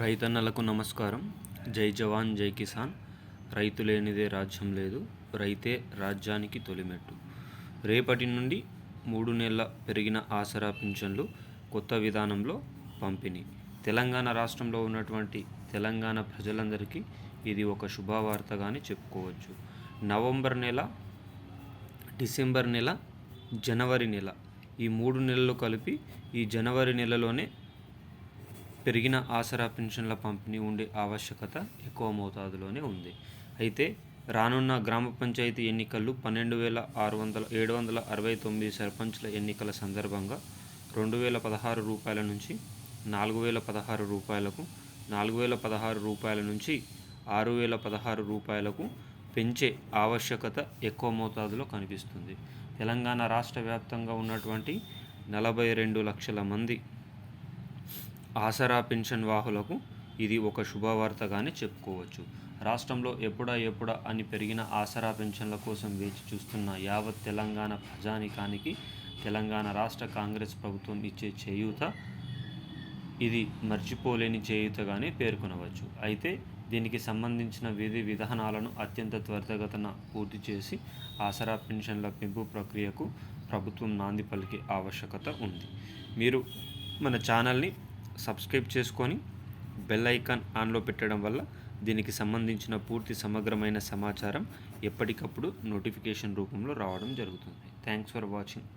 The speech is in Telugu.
రైతన్నలకు నమస్కారం. జై జవాన్ జై కిసాన్. రైతు లేనిదే రాజ్యం లేదు. రైతే రాజ్యానికి తొలిమెట్టు. రేపటి నుండి మూడు నెలల పెరిగిన ఆసరా పింఛన్లు కొత్త విధానంలో పంపిణీ. తెలంగాణ రాష్ట్రంలో ఉన్నటువంటి తెలంగాణ ప్రజలందరికీ ఇది ఒక శుభవార్తగానే చెప్పుకోవచ్చు. నవంబర్ నెల డిసెంబర్ నెల జనవరి నెల ఈ మూడు నెలలు కలిపి ఈ జనవరి నెలలోనే పెరిగిన ఆసరా పెన్షన్ల పంపిణీ ఉండే ఆవశ్యకత ఎక్కువ మోతాదులోనే ఉంది. అయితే రానున్న గ్రామ పంచాయతీ ఎన్నికలు పన్నెండు వేల ఆరు వందల ఏడు వందల అరవై తొమ్మిది సర్పంచ్ల ఎన్నికల సందర్భంగా రెండు వేల పదహారు రూపాయల నుంచి నాలుగు వేల పదహారు రూపాయలకు నాలుగు వేల పదహారు రూపాయల నుంచి ఆరు వేల పదహారు రూపాయలకు పెంచే ఆవశ్యకత ఎక్కువ మోతాదులో కనిపిస్తుంది. తెలంగాణ రాష్ట్ర వ్యాప్తంగా ఉన్నటువంటి నలభై రెండు లక్షల మంది ఆసరా పెన్షన్ వాహులకు ఇది ఒక శుభవార్తగానే చెప్పుకోవచ్చు. రాష్ట్రంలో ఎప్పుడా ఎప్పుడా అని పెరిగిన ఆసరా పెన్షన్ల కోసం వేచి చూస్తున్న యావత్ తెలంగాణ ప్రజానికానికి తెలంగాణ రాష్ట్ర కాంగ్రెస్ ప్రభుత్వం ఇచ్చే చేయూత ఇది మర్చిపోలేని చేయూతగానే పేర్కొనవచ్చు. అయితే దీనికి సంబంధించిన విధి విధానాలను అత్యంత త్వరితగతన పూర్తి చేసి ఆసరా పెన్షన్ల పెంపు ప్రక్రియకు ప్రభుత్వం నాంది పలికే ఆవశ్యకత ఉంది. మీరు మన ఛానల్ని సబ్స్క్రైబ్ చేసుకొని బెల్ ఐకాన్ ఆన్లో పెట్టడం వల్ల దీనికి సంబంధించిన పూర్తి సమగ్రమైన సమాచారం ఎప్పటికప్పుడు నోటిఫికేషన్ రూపంలో రావడం జరుగుతుంది. Thanks for watching